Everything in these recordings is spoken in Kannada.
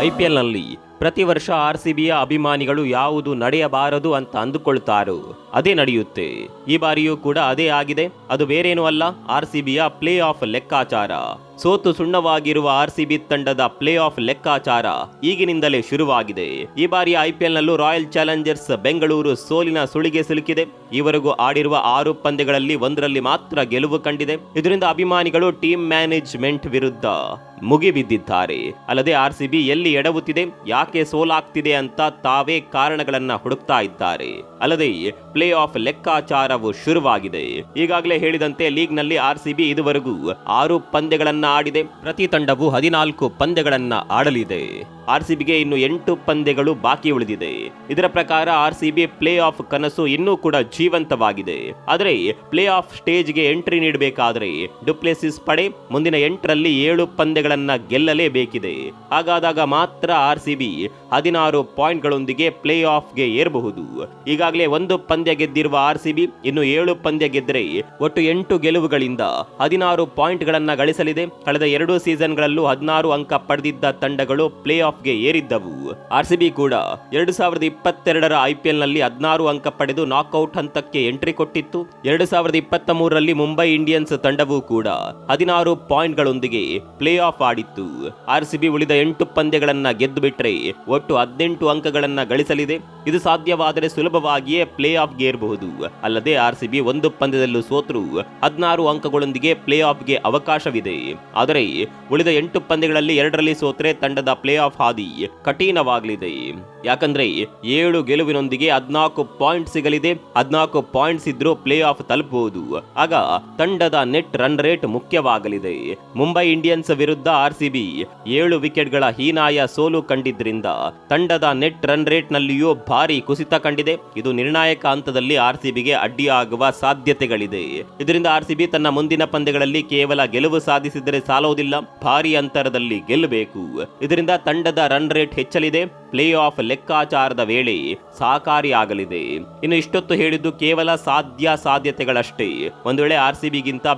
ಐಪಿಎಲ್ನಲ್ಲಿ ಪ್ರತಿ ವರ್ಷ ಆರ್ ಸಿ ಬಿಯ ಅಭಿಮಾನಿಗಳು ಯಾವುದು ನಡೆಯಬಾರದು ಅಂತ ಅಂದುಕೊಳ್ತಾರೋ. ಅದೇ ನಡೆಯುತ್ತೆ. ಈ ಬಾರಿಯೂ ಕೂಡ ಅದೇ ಆಗಿದೆ. ಅದು ಬೇರೇನೂ ಅಲ್ಲ ಆರ್ ಸಿ ಬಿಯ ಪ್ಲೇ ಆಫ್ ಲೆಕ್ಕಾಚಾರ. ಸೋತು ಸುಣ್ಣವಾಗಿರುವ ಆರ್ ಸಿ ಬಿ ತಂಡದ ಪ್ಲೇ ಆಫ್ ಲೆಕ್ಕಾಚಾರ ಈಗಿನಿಂದಲೇ ಶುರುವಾಗಿದೆ. ಈ ಬಾರಿ ಐಪಿಎಲ್ ನಲ್ಲೂ ರಾಯಲ್ ಚಾಲೆಂಜರ್ಸ್ ಬೆಂಗಳೂರು ಸೋಲಿನ ಸುಳಿಗೆ ಸಿಲುಕಿದೆ. ಈವರೆಗೂ ಆಡಿರುವ ಆರು ಪಂದ್ಯಗಳಲ್ಲಿ ಒಂದರಲ್ಲಿ ಮಾತ್ರ ಗೆಲುವು ಕಂಡಿದೆ. ಇದರಿಂದ ಅಭಿಮಾನಿಗಳು ಟೀಮ್ ಮ್ಯಾನೇಜ್ಮೆಂಟ್ ವಿರುದ್ಧ ಮುಗಿಬಿದ್ದಿದ್ದಾರೆ. ಅಲ್ಲದೆ ಆರ್ ಸಿ ಬಿ ಎಲ್ಲಿ ಎಡವುತ್ತಿದೆ, ಯಾಕೆ ಸೋಲಾಗ್ತಿದೆ ಅಂತ ತಾವೇ ಕಾರಣಗಳನ್ನು ಹುಡುಕ್ತಾ ಇದ್ದಾರೆ. ಅಲ್ಲದೆ ಪ್ಲೇ ಆಫ್ ಲೆಕ್ಕಾಚಾರವು ಶುರುವಾಗಿದೆ. ಈಗಾಗಲೇ ಹೇಳಿದಂತೆ ಲೀಗ್ನಲ್ಲಿ ಆರ್ ಸಿ ಇದುವರೆಗೂ ಆರು ಪಂದ್ಯಗಳನ್ನ ಆಡಿದೆ. ಪ್ರತಿ ತಂಡವು ಹದಿನಾಲ್ಕು ಪಂದ್ಯಗಳನ್ನ ಆಡಲಿದೆ. ಆರ್ ಸಿ ಬಿಗೆ ಇನ್ನು ಎಂಟು ಪಂದ್ಯಗಳು ಬಾಕಿ ಉಳಿದಿದೆ. ಇದರ ಪ್ರಕಾರ ಆರ್ ಸಿಬಿ ಪ್ಲೇ ಆಫ್ ಕನಸು ಇನ್ನೂ ಕೂಡ ಜೀವಂತವಾಗಿದೆ. ಆದರೆ ಪ್ಲೇ ಆಫ್ ಸ್ಟೇಜ್ಗೆ ಎಂಟ್ರಿ ನೀಡಬೇಕಾದರೆ ಡುಪ್ಲೆಸಿಸ್ ಪಡೆ ಮುಂದಿನ ಎಂಟರಲ್ಲಿ ಏಳು ಪಂದ್ಯಗಳನ್ನ ಗೆಲ್ಲಲೇಬೇಕಿದೆ. ಹಾಗಾದಾಗ ಮಾತ್ರ ಆರ್ ಸಿಬಿ ಹದಿನಾರು ಪಾಯಿಂಟ್ಗಳೊಂದಿಗೆ ಪ್ಲೇ ಆಫ್ಗೆ ಏರಬಹುದು ಈಗಾಗಲೇ ಒಂದು ಪಂದ್ಯ ಗೆದ್ದಿರುವ ಆರ್ ಸಿ ಇನ್ನು ಏಳು ಪಂದ್ಯ ಗೆದ್ದರೆ ಒಟ್ಟು ಎಂಟು ಗೆಲುವುಗಳಿಂದ ಹದಿನಾರು ಪಾಯಿಂಟ್ಗಳನ್ನು ಗಳಿಸಲಿದೆ. ಕಳೆದ ಎರಡು ಸೀಸನ್ಗಳಲ್ಲೂ ಹದಿನಾರು ಅಂಕ ಪಡೆದಿದ್ದ ತಂಡಗಳು ಪ್ಲೇ ಆಫ್ಗೆ ಏರಿದ್ದವು. ಆರ್ ಸಿ ಬಿ ಕೂಡ ಎರಡು ಸಾವಿರದ ಇಪ್ಪತ್ತೆರಡರ ಐಪಿಎಲ್ನಲ್ಲಿ ಹದಿನಾರು ಅಂಕ ಪಡೆದು ನಾಕ್ಔಟ್ ಹಂತಕ್ಕೆ ಎಂಟ್ರಿ ಕೊಟ್ಟಿತ್ತು. ಎರಡು ಸಾವಿರದ ಇಪ್ಪತ್ತ ಮೂರರಲ್ಲಿ ಮುಂಬೈ ಇಂಡಿಯನ್ಸ್ ತಂಡವೂ ಕೂಡ ಹದಿನಾರು ಪಾಯಿಂಟ್ಗಳೊಂದಿಗೆ ಪ್ಲೇ ಆಫ್ ಆಡಿತ್ತು. ಆರ್ ಸಿ ಬಿ ಉಳಿದ ಎಂಟು ಪಂದ್ಯಗಳನ್ನ ಗೆದ್ದು ಬಿಟ್ರೆ ಒಟ್ಟು ಹದಿನೆಂಟು ಅಂಕಗಳನ್ನ ಗಳಿಸಲಿದೆ. ಇದು ಸಾಧ್ಯವಾದರೆ ಸುಲಭವಾಗಿಯೇ ಪ್ಲೇ ಇರಬಹುದು ಅಲ್ಲದೆ ಆರ್ ಸಿ ಬಿ ಒಂದು ಪಂದ್ಯದಲ್ಲೂ ಸೋತರು. ಹದಿನಾರು ಅಂಕಗಳೊಂದಿಗೆ ಪ್ಲೇ ಆಫ್ಗೆ ಅವಕಾಶವಿದೆ. ಆದರೆ, ಉಳಿದ ಎಂಟು ಪಂದ್ಯಗಳಲ್ಲಿ ಎರಡರಲ್ಲಿ ಸೋತ್ರೆ ತಂಡದ ಪ್ಲೇ ಆಫ್ ಹಾದಿ ಕಠಿಣವಾಗಲಿದೆ. ಯಾಕಂದ್ರೆ ಏಳು ಗೆಲುವಿನೊಂದಿಗೆ ಹದ್ನಾಲ್ಕು ಪಾಯಿಂಟ್ ಸಿಗಲಿದೆ. ಹದ್ನಾಲ್ಕು ಪಾಯಿಂಟ್ಸ್ ಇದ್ರೂ ಪ್ಲೇ ಆಫ್ ತಲುಪಬಹುದು ಆಗ ತಂಡದ ನೆಟ್ ರನ್ ರೇಟ್ ಮುಖ್ಯವಾಗಲಿದೆ. ಮುಂಬೈ ಇಂಡಿಯನ್ಸ್ ವಿರುದ್ಧ ಆರ್ ಸಿ ಬಿ ಏಳು ವಿಕೆಟ್ಗಳ ಹೀನಾಯ ಸೋಲು ಕಂಡಿದ್ರಿಂದ ತಂಡದ ನೆಟ್ ರನ್ ರೇಟ್ ನಲ್ಲಿಯೂ ಭಾರಿ ಕುಸಿತ ಕಂಡಿದೆ. ಇದು ನಿರ್ಣಾಯಕ ಹಂತದಲ್ಲಿ ಆರ್ ಸಿ ಬಿಗೆ ಅಡ್ಡಿಯಾಗುವ ಸಾಧ್ಯತೆಗಳಿದೆ. ಇದರಿಂದ ಆರ್ ಸಿ ಬಿ ತನ್ನ ಮುಂದಿನ ಪಂದ್ಯಗಳಲ್ಲಿ ಕೇವಲ ಗೆಲುವು ಸಾಧಿಸಿದರೆ ಸಾಲೋದಿಲ್ಲ. ಭಾರಿ ಅಂತರದಲ್ಲಿ ಗೆಲ್ಲಬೇಕು. ಇದರಿಂದ ತಂಡದ ರನ್ ರೇಟ್ ಹೆಚ್ಚಲಿದೆ. ಪ್ಲೇ ಆಫ್ ಲೆಕ್ಕಾಚಾರದ ವೇಳೆ ಸಹಕಾರಿಯಾಗಲಿದೆ. ಇನ್ನು ಇಷ್ಟೊತ್ತು ಹೇಳಿದ್ದು ಕೇವಲ ಸಾಧ್ಯ ಸಾಧ್ಯತೆಗಳಷ್ಟೇ. ಒಂದು ವೇಳೆ ಆರ್ ಸಿ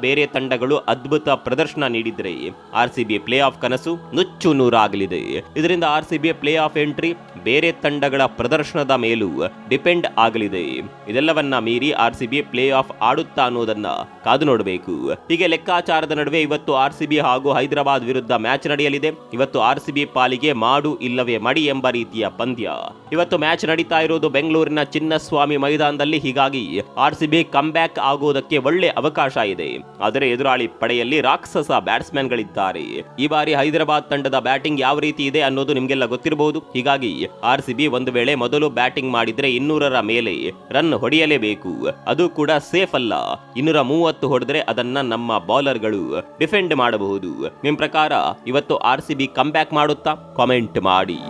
ಬೇರೆ ತಂಡಗಳು ಅದ್ಭುತ ಪ್ರದರ್ಶನ ನೀಡಿದ್ರೆ R C B play of ಕನಸು ನುಚ್ಚು ನೂರಾಗಲಿದೆ. ಇದರಿಂದ R C B playoff entry ಬೇರೆ ತಂಡಗಳ ಪ್ರದರ್ಶನದ ಮೇಲೂ ಡಿಪೆಂಡ್ ಆಗಲಿದೆ. ಇದೆಲ್ಲವನ್ನ ಮೀರಿ R C B playoff ಆಡುತ್ತಾ ಅನ್ನೋದನ್ನ ಕಾದು ನೋಡಬೇಕು. ಹೀಗೆ ಲೆಕ್ಕಾಚಾರದ ನಡುವೆ ಇವತ್ತು ಆರ್ ಸಿ ಬಿ ಹಾಗೂ ಹೈದರಾಬಾದ್ ವಿರುದ್ಧ ಮ್ಯಾಚ್ ನಡೆಯಲಿದೆ. ಇವತ್ತು ಆರ್ ಸಿ ಬಿ ಪಾಲಿಗೆ ಮಾಡು ಇಲ್ಲವೇ ಮಡಿ ಎಂಬ ರೀತಿಯ ಪಂದ್ಯ. ಇವತ್ತು ಮ್ಯಾಚ್ ನಡೀತಾ ಇರೋದು ಬೆಂಗಳೂರಿನ ಚಿನ್ನಸ್ವಾಮಿ ಮೈದಾನದಲ್ಲಿ. ಹೀಗಾಗಿ ಆರ್ ಸಿ ಬಿ ಬ್ಯಾಕ್ ಆಗುವುದಕ್ಕೆ ಒಳ್ಳೆ ಅವಕಾಶ ಇದೆ. ಆದರೆ ಎದುರಾಳಿ ಪಡೆಯಲ್ಲಿ ರಾಕ್ಷಸ ಬ್ಯಾಟ್ಸ್ಮನ್ಗಳಿದ್ದಾರೆ ಈ ಬಾರಿ ಹೈದರಾಬಾದ್ ತಂಡದ ಬ್ಯಾಟಿಂಗ್ ಯಾವ ರೀತಿ ಇದೆ ಅನ್ನೋದು ನಿಮಗೆಲ್ಲ ಗೊತ್ತಿರಬಹುದು ಹೀಗಾಗಿ ಆರ್ ಸಿ ಬಿ ಒಂದು ವೇಳೆ ಮೊದಲು ಬ್ಯಾಟಿಂಗ್ ಮಾಡಿದ್ರೆ ಇನ್ನೂರರ ಮೇಲೆ ರನ್ ಹೊಡೆಯಲೇಬೇಕು. ಅದು ಕೂಡ ಸೇಫ್ ಅಲ್ಲ. ಇನ್ನೂರ ಮೂವತ್ತು ಹೊಡೆದ್ರೆ ಅದನ್ನ ನಮ್ಮ ಬೌಲರ್ಗಳು ಡಿಫೆಂಡ್ ಮಾಡಬಹುದು. ನಿಮ್ ಪ್ರಕಾರ ಇವತ್ತು ಆರ್ ಸಿ ಬಿ ಬ್ಯಾಕ್ ಮಾಡುತ್ತಾ? ಕಾಮೆಂಟ್ ಮಾಡಿ.